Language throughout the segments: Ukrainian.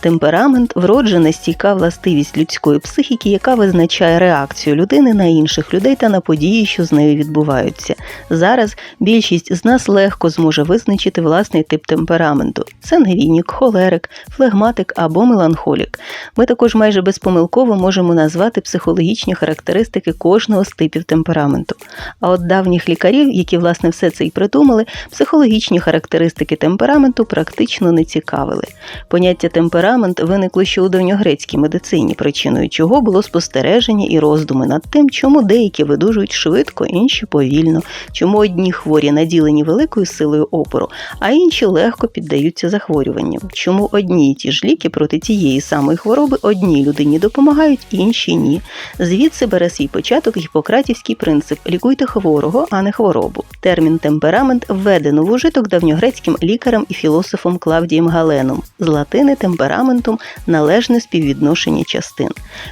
Темперамент вроджена стійка властивість людської психіки, яка визначає реакцію людини на інших людей та на події, що з нею відбуваються. Зараз більшість з нас легко зможе визначити власний тип темпераменту: сангвінік, холерик, флегматик або меланхолік. Ми також майже безпомилково можемо назвати психологічні характеристики кожного з типів темпераменту. А от давніх лікарів, які власне все це і придумали, психологічні характеристики темпераменту практично не цікавили. Поняття темперамент виникло ще у давньогрецькій медицині, причиною чого було спостереження і роздуми над тим, чому деякі видужують швидко, інші повільно, чому одні хворі наділені великою силою опору, а інші легко піддаються захворюванням, чому одні і ті ж ліки проти тієї самої хвороби одній людині допомагають, інші ні. Звідси бере свій початок гіпократівський принцип лікуйте хворого, а не хворобу. Термін темперамент введено в ужиток давньогрецьким лікарем і філософом Клавдієм Галеном з латини темпераментум належне співвідношення частин.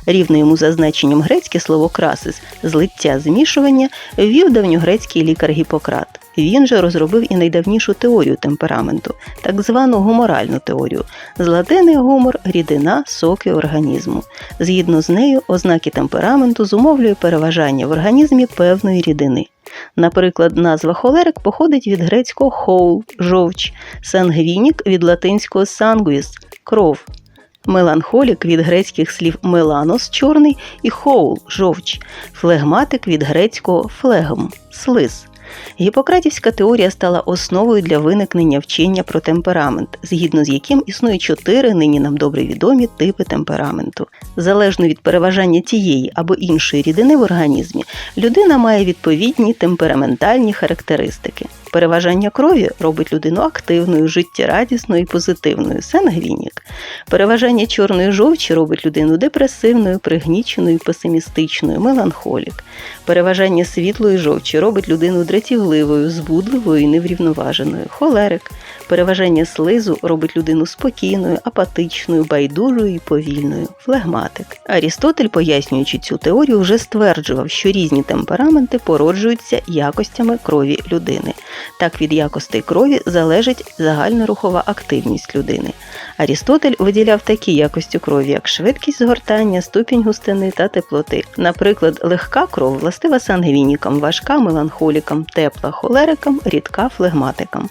Рівно йому за значенням грецьке слово красис злиття змішування ввів давньогрецький лікар Гіппократ. Він же розробив і найдавнішу теорію темпераменту, так звану гуморальну теорію. З латини гумор рідина, соки організму. Згідно з нею, ознаки темпераменту зумовлює переважання в організмі певної рідини. Наприклад, назва холерик походить від грецького хоул жовч, сангвінік від латинського сангвіс кров. Меланхолік від грецьких слів меланос чорний і хоул жовч, флегматик від грецького флегм слиз. Гіппократівська теорія стала основою для виникнення вчення про темперамент, згідно з яким існує чотири нині нам добре відомі типи темпераменту. Залежно від переважання тієї або іншої рідини в організмі, людина має відповідні темпераментальні характеристики. Переважання крові робить людину активною, життєрадісною і позитивною сангвінік. Переважання чорної жовчі робить людину депресивною, пригніченою, песимістичною, меланхолік. Переважання світлої жовчі робить людину дратівливою, збудливою і неврівноваженою, холерик. Переважання слизу робить людину спокійною, апатичною, байдужою і повільною, флегматик. Арістотель, пояснюючи цю теорію, вже стверджував, що різні темпераменти породжуються якостями крові людини. Так від якостей крові залежить загальна рухова активність людини. Арістотель виділяв такі якості крові, як швидкість згортання, ступінь густини та теплоти. Наприклад, легка кров властива сангвінікам, важка меланхолікам, тепла холерикам, рідка флегматикам.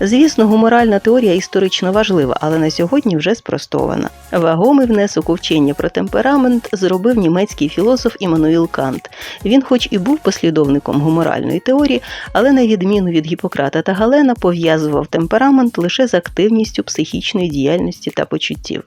Звісно, гуморальна теорія історично важлива, але на сьогодні вже спростована. Вагомий внесок у вчення про темперамент зробив німецький філософ Іммануїл Кант. Він, хоч і був послідовником гуморальної теорії, але на відміну від Гіппократа та Галена, пов'язував темперамент лише з активністю психічної діяльності та почуттів.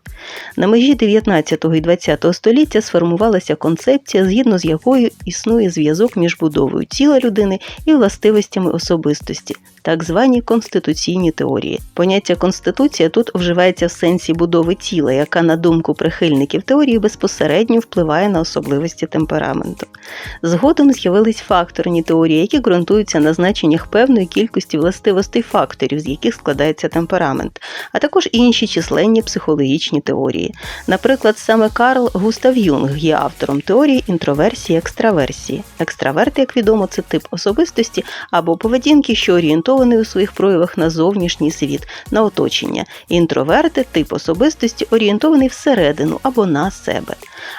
На межі 19 і 20 століття сформувалася концепція, згідно з якою існує зв'язок між будовою тіла людини і властивостями особистості, так звані конституційні теорії. Поняття конституція тут вживається в сенсі будови тіла, яка, на думку прихильників теорії, безпосередньо впливає на особливості темпераменту. Згодом з'явились факторні теорії, які ґрунтуються на значеннях певної кількості властивостей факторів, з яких складається темперамент, а також інші численні психологічні теорії. Наприклад, саме Карл Густав Юнг є автором теорії інтроверсії екстраверсії. Екстраверт, як відомо, це тип особистості або поведінки, що орієнтований у своїх проявах на зовнішній світ, на оточення. Інтроверти тип особистості орієнтований всередину або на себе.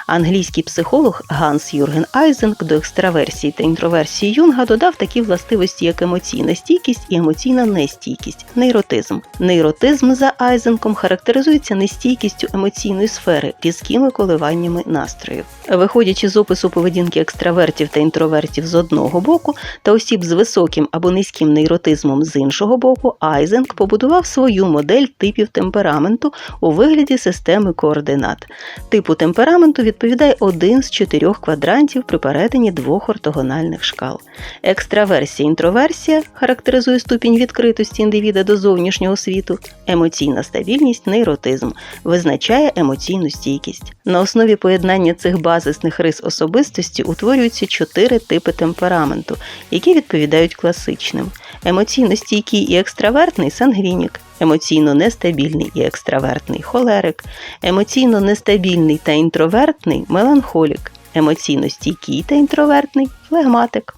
Англійський психолог Ганс Юрген Айзенк до екстраверсії та інтроверсії Юнга додав такі властивості, як емоційна стійкість і емоційна нестійкість, нейротизм. Нейротизм за Айзенком характеризується нестійкістю емоційної сфери, різкими коливаннями настроїв. Виходячи з опису поведінки екстравертів та інтровертів з одного боку та осіб з високим або низьким нейротизмом з іншого боку, Айзенк побудував свою модель типів темпераменту у вигляді системи координат. Типу темпераменту відповідає один з чотирьох квадрантів при перетині двох ортогональних шкал. Екстраверсія інтроверсія характеризує ступінь відкритості індивіда до зовнішнього світу, емоційна стабільність, нейротизм визначає емоційну стійкість. На основі поєднання цих базисних рис особистості утворюються чотири типи темпераменту, які відповідають класичним: емоційно стійкий і екстравертний сангвінік, емоційно нестабільний і екстравертний холерик, емоційно нестабільний та інтровертний меланхолік, емоційно стійкий та інтровертний флегматик.